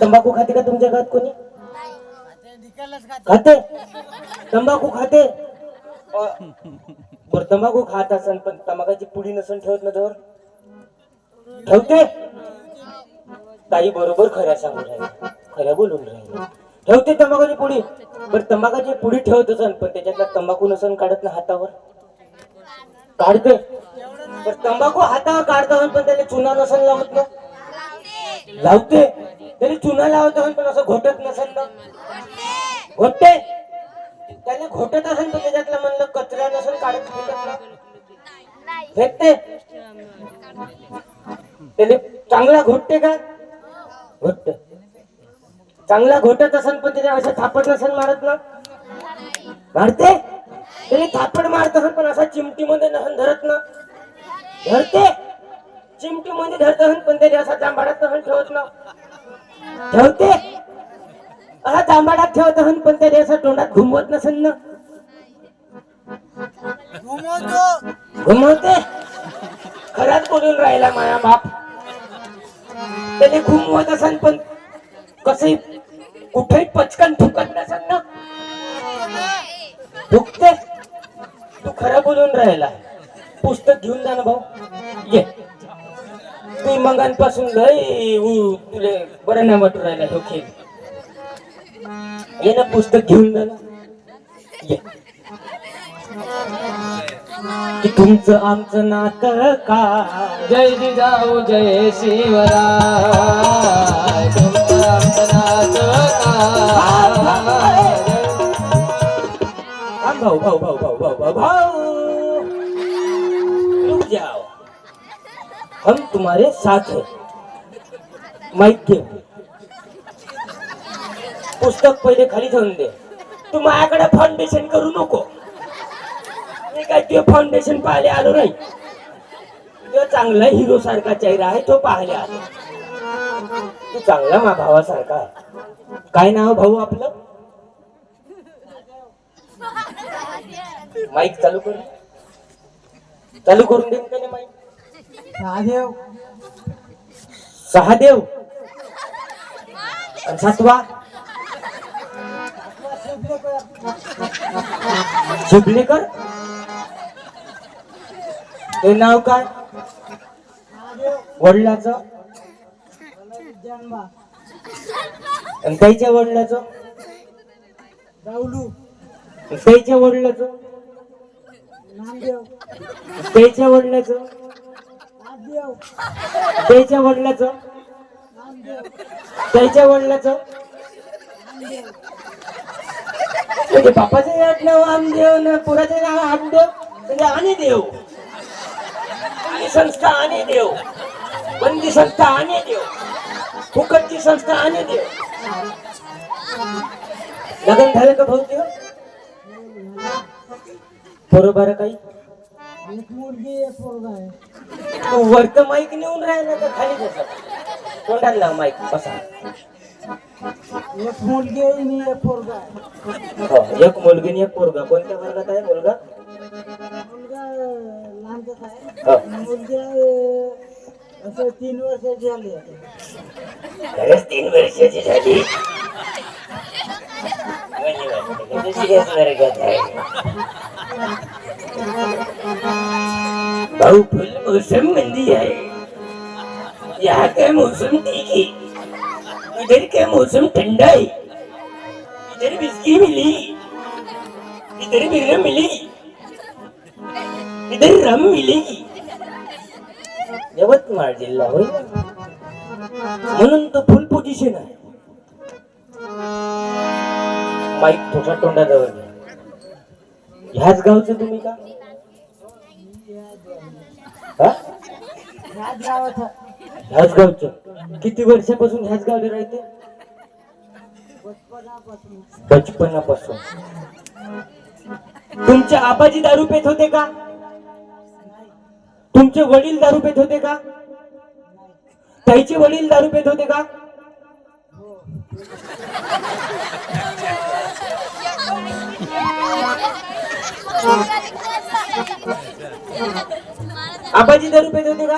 तंबाखू खाते का तुमच्या घरात कोणी? खाते? तंबाखू खाते? बर तंबाखू खात असन पण तंबाखाची पुडी नसन ठेवत ना जवळ ठेवते? ताई बरोबर खऱ्या सांगून राहिल्या खऱ्या बोलून राहिल्या ठेवते तंबाखूची पुडी? बर तंबाखाची पुडी ठेवत असन पण त्याच्यातला तंबाखू नसन काढत ना हातावर? काढते. तंबाखू हातावर काढत पण त्याला चुना नसन लावत ना? लावते. तरी चुना लावत असेल पण असं घोटत नसन ना. घोटते. त्याने घोटत असेल तर त्याच्यातलं म्हणलं कचरा नसेल काढत फेकते. त्याने चांगला घोटते का? घोटते. चांगला घोटत असेल पण त्याच्या असं थापट नसेल मारत ना. मारते? त्याने थापड मारत असेल पण असा चिमटीमध्ये नसेल धरत ना. धरते. चिमटीमध्ये धरत असेल पण त्याने असा जांभाडत नसेल ठेवत. ना ठेवते? असा जांभाडात ठेवत असेल पण त्याने असं तोंडात घुमवत नसेल ना. घुमवते. खराच बोलून राहिला माया बाप? त्याने घुमवत असेल पण कसही कुठेही पचकन थुकत नसेल ना. थुकते तू खरं बोलून राहिला. पुस्तक घेऊन जा ना भाऊ. तू मंगांपासून लय तुले बरं नाही वाटू राहिला तो खेळ ये ना पुस्तक घेऊन जा की तुमचं आमचं नातं का जय जिजाऊ जय शिवराय. तुमचं आमचं नातं भाऊ भाऊ भाऊ भाऊ भाऊ भाऊ भाऊ. हम तुम्हारे साथ हैं। माइक घे पुस्तक पहिले खाली ठेवून दे। तू माझ्याकडे फाउंडेशन करू नको। मी काय ते फाउंडेशन पाहायला आलो नाही। तो चांगला हिरो सारखा चेहरा आहे तो पाहिले आलो। तू चांगला मा भावासारखा आहे। काय नाव भाऊ आपलं? माईक चालू कर। चालू करून देईन माईक महादेव. सहादेव. आणि सातवा. शिबलेकर ते नाव काय? वडिलाचं. आणि त्याच्या वडिलाचं? राहुलू. त्याच्या वडिलाचं? नामदेव. त्याच्या वडिलाचं? त्याच्या वडिलाचं? त्याच्या वडिलाचं? म्हणजे बापाचे आडनाव आमदेव ना पुराचे नाव आमदेव? म्हणजे आणि देव. आणि संस्था आणि देव. बंदी संस्था आणि देव. फुकटची संस्था आणि देव. लग्न झालं का भाऊ देव बरोबर काही? एक मुलगी एक मुलगा आहे. तू वरत माईक नेऊन राहिला तर खाली बसा? तोंडाला लाव माईक बसा. एक मुलगी आहे आणि एक पोरगा आहे. हो, एक मुलगी आणि एक पोरगा. कोणत्या वर्गात आहे मुलगा? मुलगा लहानच आहे. हो. मुलगी आहे असं तीन वर्षाची झाली खरंच तीन वर्षाची झाली? म्हणजे वाटतं की दुसऱ्याच वर्गात आहे? भाऊ फुल मौसम मंदी है यहाँ का मौसम ठीक है इधर का मौसम ठंडा है इधर बिस्की मिली. इधर बिर मिली. इधर रम मिलेगी यवतमाळ जिल्हा होय. म्हणून तो फुल पोझिशन आहे. माईक तोंडाजवळ घ्या. ह्याच गावचं तुम्ही का? ह्याच गावचं किती वर्षापासून ह्याच गावला राहते? बचपनापासून बचपनापासून तुमचे आबाजी दारू पेत होते का? तुमचे वडील दारू पेत होते का? ताईचे वडील दारू पेत होते का? आबाजी दारू पेत होते का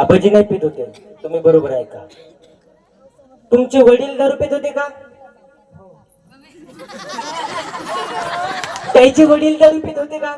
आबाजी नाही पेत होते. तुम्ही बरोबर आहे का? तुमचे वडील दारू पेत होते का? त्याचे वडील दारू पेत होते का?